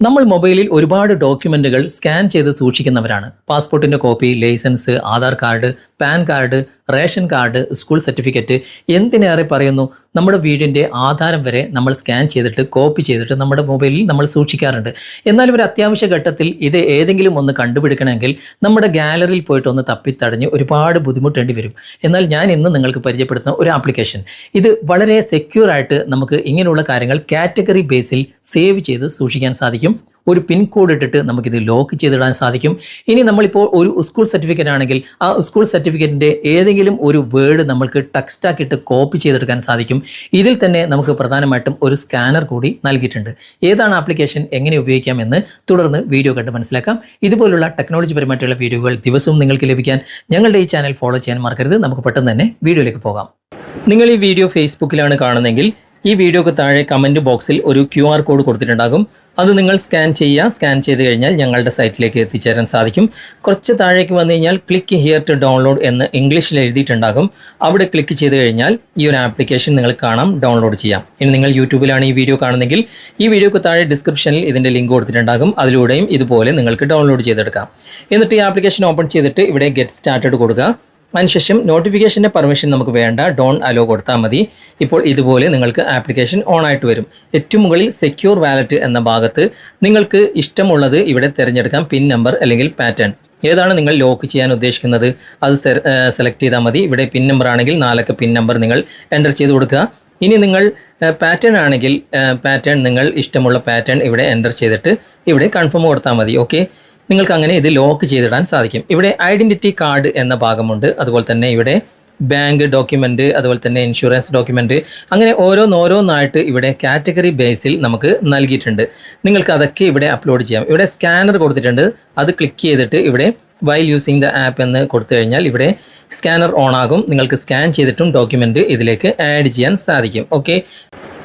നമ്മൾ മൊബൈലിൽ ഒരുപാട് ഡോക്യുമെന്റുകൾ സ്കാൻ ചെയ്ത് സൂക്ഷിക്കുന്നവരാണ്. പാസ്പോർട്ടിന്റെ copy licence Aadhaar card PAN card ration card school certificate എന്തിനേറെ പറയുന്നു? നമ്മുടെ വീടിന്റെ ആധാരം വരെ നമ്മൾ സ്കാൻ ചെയ്തിട്ട് കോപ്പി ചെയ്തിട്ട് നമ്മുടെ മൊബൈലിൽ നമ്മൾ സൂക്ഷിക്കാറുണ്ട്. എന്നാൽ ഒരു അത്യാവശ്യ ഘട്ടത്തിൽ ഇത് ഏതെങ്കിലും ഒന്ന് കണ്ടുപിടിക്കണമെങ്കിൽ നമ്മുടെ ഗാലറിയിൽ പോയിട്ട് ഒന്ന് തപ്പിത്തടഞ്ഞ് ഒരുപാട് ബുദ്ധിമുട്ടേണ്ടി വരും. എന്നാൽ ഞാൻ ഇന്ന് നിങ്ങൾക്ക് പരിചയപ്പെടുത്തുന്ന ഒരു ആപ്ലിക്കേഷൻ. ഇത് വളരെ സെക്യൂർ ആയിട്ട് നമുക്ക് ഇങ്ങനെയുള്ള കാര്യങ്ങൾ കാറ്റഗറി ബേസിൽ സേവ് ചെയ്ത് സൂക്ഷിക്കാൻ സാധിക്കും. ഒരു പിൻ കോഡ് ഇട്ടിട്ട് നമുക്കിത് ലോക്ക് ചെയ്തിടാൻ സാധിക്കും. ഇനി നമ്മളിപ്പോൾ ഒരു സ്കൂൾ സർട്ടിഫിക്കറ്റ് ആണെങ്കിൽ ആ സ്കൂൾ സർട്ടിഫിക്കറ്റിന്റെ ഏതെങ്കിലും ഒരു വേർഡ് നമുക്ക് ടെക്സ്റ്റാക്കിയിട്ട് കോപ്പി ചെയ്തെടുക്കാൻ സാധിക്കും. ഇതിൽ തന്നെ നമുക്ക് പ്രധാനമായിട്ടും ഒരു സ്കാനർ കൂടി നൽകിയിട്ടുണ്ട്. ഏതാണ് ആപ്ലിക്കേഷൻ എങ്ങനെ ഉപയോഗിക്കാമെന്ന് തുടർന്ന് വീഡിയോ കണ്ട് മനസ്സിലാക്കാം. ഇതുപോലുള്ള ടെക്നോളജി പരമായിട്ടുള്ള വീഡിയോകൾ ദിവസവും നിങ്ങൾക്ക് ലഭിക്കാൻ ഞങ്ങളുടെ ഈ ചാനൽ ഫോളോ ചെയ്യാൻ മറക്കരുത്. നമുക്ക് പെട്ടെന്ന് തന്നെ വീഡിയോയിലേക്ക് പോകാം. നിങ്ങൾ ഈ വീഡിയോ ഫേസ്ബുക്കിലാണ് കാണുന്നതെങ്കിൽ ഈ വീഡിയോക്ക് താഴെ കമന്റ് ബോക്സിൽ ഒരു ക്യു ആർ കോഡ് കൊടുത്തിട്ടുണ്ടാകും. അത് നിങ്ങൾ സ്കാൻ ചെയ്യുക. സ്കാൻ ചെയ്ത് കഴിഞ്ഞാൽ ഞങ്ങളുടെ സൈറ്റിലേക്ക് എത്തിച്ചേരാൻ സാധിക്കും. കുറച്ച് താഴേക്ക് വന്നു കഴിഞ്ഞാൽ ക്ലിക്ക് ഹിയർ ടു ഡൗൺലോഡ് എന്ന് ഇംഗ്ലീഷിൽ എഴുതിയിട്ടുണ്ടാകും. അവിടെ ക്ലിക്ക് ചെയ്ത് കഴിഞ്ഞാൽ ഈ ഒരു ആപ്ലിക്കേഷൻ നിങ്ങൾ കാണാം. ഡൗൺലോഡ് ചെയ്യാം. ഇനി നിങ്ങൾ യൂട്യൂബിലാണ് ഈ വീഡിയോ കാണുന്നെങ്കിൽ ഈ വീഡിയോക്ക് താഴെ ഡിസ്ക്രിപ്ഷനിൽ ഇതിന്റെ ലിങ്ക് കൊടുത്തിട്ടുണ്ടാകും. അതിലൂടെയും ഇതുപോലെ നിങ്ങൾക്ക് ഡൗൺലോഡ് ചെയ്തെടുക്കാം. എന്നിട്ട് ഈ ആപ്ലിക്കേഷൻ ഓപ്പൺ ചെയ്തിട്ട് ഇവിടെ ഗെറ്റ് സ്റ്റാർട്ടഡ് കൊടുക്കുക. അതിനുശേഷം നോട്ടിഫിക്കേഷന്റെ പെർമിഷൻ നമുക്ക് വേണ്ട. ഡോൺ അലോ കൊടുത്താൽ മതി. ഇപ്പോൾ ഇതുപോലെ നിങ്ങൾക്ക് ആപ്ലിക്കേഷൻ ഓൺ ആയിട്ട് വരും. ഏറ്റവും മുകളിൽ സെക്യൂർ വാലറ്റ് എന്ന ഭാഗത്ത് നിങ്ങൾക്ക് ഇഷ്ടമുള്ളത് ഇവിടെ തിരഞ്ഞെടുക്കാം. പിൻ നമ്പർ അല്ലെങ്കിൽ പാറ്റേൺ ഏതാണ് നിങ്ങൾ ലോക്ക് ചെയ്യാൻ ഉദ്ദേശിക്കുന്നത്? അത് സെലക്ട് ചെയ്താൽ മതി. ഇവിടെ പിൻ നമ്പർ ആണെങ്കിൽ നാലക്ക പിൻ നമ്പർ നിങ്ങൾ എന്റർ ചെയ്ത് കൊടുക്കുക. ഇനി നിങ്ങൾ പാറ്റേൺ ആണെങ്കിൽ പാറ്റേൺ നിങ്ങൾ ഇഷ്ടമുള്ള പാറ്റേൺ ഇവിടെ എന്റർ ചെയ്തിട്ട് ഇവിടെ കൺഫേം കൊടുത്താൽ മതി. ഓക്കെ നിങ്ങൾക്ക് അങ്ങനെ ഇത് ലോക്ക് ചെയ്തിടാൻ സാധിക്കും. ഇവിടെ ഐഡന്റിറ്റി കാർഡ് എന്ന ഭാഗമുണ്ട്. അതുപോലെ തന്നെ ഇവിടെ ബാങ്ക് ഡോക്യുമെന്റ് അതുപോലെ തന്നെ ഇൻഷുറൻസ് ഡോക്യുമെന്റ് അങ്ങനെ ഓരോന്നോരോന്നായിട്ട് ഇവിടെ കാറ്റഗറി ബേസിൽ നമുക്ക് നൽകിയിട്ടുണ്ട്. നിങ്ങൾക്ക് അതൊക്കെ ഇവിടെ അപ്ലോഡ് ചെയ്യാം. ഇവിടെ സ്കാനർ കൊടുത്തിട്ടുണ്ട്. അത് ക്ലിക്ക് ചെയ്തിട്ട് ഇവിടെ വൈൽ യൂസിങ് ദ ആപ്പ് എന്ന് കൊടുത്തു കഴിഞ്ഞാൽ ഇവിടെ സ്കാനർ ഓൺ ആകും. നിങ്ങൾക്ക് സ്കാൻ ചെയ്തിട്ടും ഡോക്യുമെന്റ് ഇതിലേക്ക് ആഡ് ചെയ്യാൻ സാധിക്കും. ഓക്കെ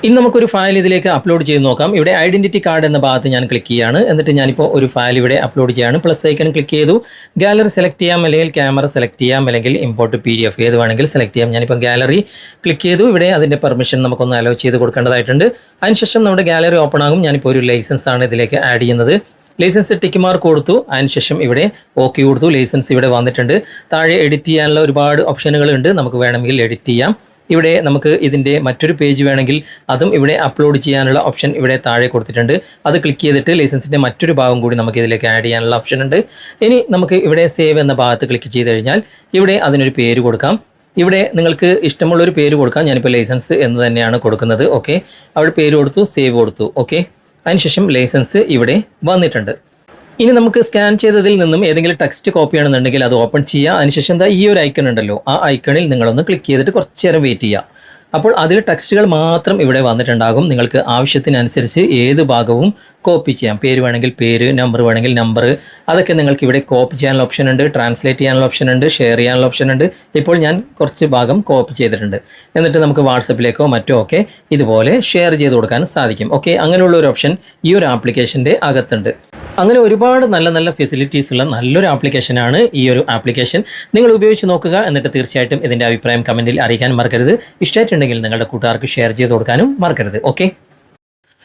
ഇനി നമുക്കൊരു ഫയൽ ഇതിലേക്ക് അപ്ലോഡ് ചെയ്ത് നോക്കാം. ഇവിടെ ഐഡന്റിറ്റി കാർഡ് എന്ന ഭാഗത്ത് ഞാൻ ക്ലിക്ക് ചെയ്യാണ്. എന്നിട്ട് ഞാനിപ്പോൾ ഒരു ഫയൽ ഇവിടെ അപ്ലോഡ് ചെയ്യാണ്. പ്ലസ് ഐക്കൺ ക്ലിക്ക് ചെയ്തു. ഗാലറി സെലക്ട് ചെയ്യാം അല്ലെങ്കിൽ ക്യാമറ സെലക്ട് ചെയ്യാം അല്ലെങ്കിൽ ഇമ്പോർട്ട് പി ഡി എഫ് ഏത് വേണമെങ്കിൽ സെലക്ട് ചെയ്യാം. ഞാനിപ്പോൾ ഗാലറി ക്ലിക്ക് ചെയ്തു. ഇവിടെ അതിന്റെ പെർമിഷൻ നമുക്കൊന്ന് അലോ ചെയ്ത് കൊടുക്കേണ്ടതായിട്ടുണ്ട്. അതിനുശേഷം നമ്മുടെ ഗാലറി ഓപ്പൺ ആകും. ഞാനിപ്പോൾ ഒരു ലൈസൻസ് ആണ് ഇതിലേക്ക് ആഡ് ചെയ്യുന്നത്. ലൈസൻസ് ടിക്ക് മാർക്ക് കൊടുത്തു. അതിനുശേഷം ഇവിടെ ഓക്കെ കൊടുത്തു. ലൈസൻസ് ഇവിടെ വന്നിട്ടുണ്ട്. താഴെ എഡിറ്റ് ചെയ്യാനുള്ള ഒരുപാട് ഓപ്ഷനുകൾ ഉണ്ട്. നമുക്ക് വേണമെങ്കിൽ എഡിറ്റ് ചെയ്യാം. ഇവിടെ നമുക്ക് ഇതിന്റെ മറ്റൊരു പേജ് വേണമെങ്കിൽ അതും ഇവിടെ അപ്ലോഡ് ചെയ്യാനുള്ള ഓപ്ഷൻ ഇവിടെ താഴെ കൊടുത്തിട്ടുണ്ട്. അത് ക്ലിക്ക് ചെയ്തിട്ട് ലൈസൻസിന്റെ മറ്റൊരു ഭാഗം കൂടി നമുക്ക് ഇതിലേക്ക് ആഡ് ചെയ്യാനുള്ള ഓപ്ഷൻ ഉണ്ട്. ഇനി നമുക്ക് ഇവിടെ സേവ് എന്ന ഭാഗത്ത് ക്ലിക്ക് ചെയ്ത് കഴിഞ്ഞാൽ ഇവിടെ അതിനൊരു പേര് കൊടുക്കാം. ഇവിടെ നിങ്ങൾക്ക് ഇഷ്ടമുള്ളൊരു പേര് കൊടുക്കാം. ഞാനിപ്പോൾ ലൈസൻസ് എന്ന് തന്നെയാണ് കൊടുക്കുന്നത്. ഓക്കെ അവിടെ പേര് കൊടുത്തു സേവ് കൊടുത്തു. ഓക്കെ അതിനുശേഷം ലൈസൻസ് ഇവിടെ വന്നിട്ടുണ്ട്. ഇനി നമുക്ക് സ്കാൻ ചെയ്തതിൽ നിന്നും ഏതെങ്കിലും ടെക്സ്റ്റ് കോപ്പി ആണെന്നുണ്ടെങ്കിൽ അത് ഓപ്പൺ ചെയ്യുക. അതിനുശേഷം എന്താ ഈ ഒരു ഐക്കൺ ഉണ്ടല്ലോ. ആ ഐക്കണിൽ നിങ്ങളൊന്ന് ക്ലിക്ക് ചെയ്തിട്ട് കുറച്ച് നേരം വെയിറ്റ് ചെയ്യുക. അപ്പോൾ അതിൽ ടെക്സ്റ്റുകൾ മാത്രം ഇവിടെ വന്നിട്ടുണ്ടാകും. നിങ്ങൾക്ക് ആവശ്യത്തിനനുസരിച്ച് ഏത് ഭാഗവും കോപ്പി ചെയ്യാം. പേര് വേണമെങ്കിൽ പേര് നമ്പർ വേണമെങ്കിൽ നമ്പർ അതൊക്കെ നിങ്ങൾക്ക് ഇവിടെ കോപ്പി ചെയ്യാനുള്ള ഓപ്ഷൻ ഉണ്ട്. ട്രാൻസ്ലേറ്റ് ചെയ്യാനുള്ള ഓപ്ഷൻ ഉണ്ട്. ഷെയർ ചെയ്യാനുള്ള ഓപ്ഷൻ ഉണ്ട്. ഇപ്പോൾ ഞാൻ കുറച്ച് ഭാഗം കോപ്പി ചെയ്തിട്ടുണ്ട്. എന്നിട്ട് നമുക്ക് വാട്സപ്പിലേക്കോ മറ്റോ ഒക്കെ ഇതുപോലെ ഷെയർ ചെയ്ത് കൊടുക്കാൻ സാധിക്കും. ഓക്കെ അങ്ങനെയുള്ള ഒരു ഓപ്ഷൻ ഈ ഒരു ആപ്ലിക്കേഷന്റെ അകത്തുണ്ട്. അങ്ങനെ ഒരുപാട് നല്ല നല്ല ഫെസിലിറ്റീസ് ഉള്ള നല്ലൊരു ആപ്ലിക്കേഷനാണ് ഈ ഒരു ആപ്ലിക്കേഷൻ നിങ്ങൾ ഉപയോഗിച്ച് നോക്കുക എന്നിട്ട് തീർച്ചയായിട്ടും ഇതിന്റെ അഭിപ്രായം കമന്റിൽ അറിയിക്കാൻ മറക്കരുത്. ഇഷ്ടമായിട്ടുണ്ടെങ്കിൽ നിങ്ങളുടെ കൂട്ടുകാർക്ക് ഷെയർ ചെയ്ത് കൊടുക്കാനും മറക്കരുത്. ഓക്കെ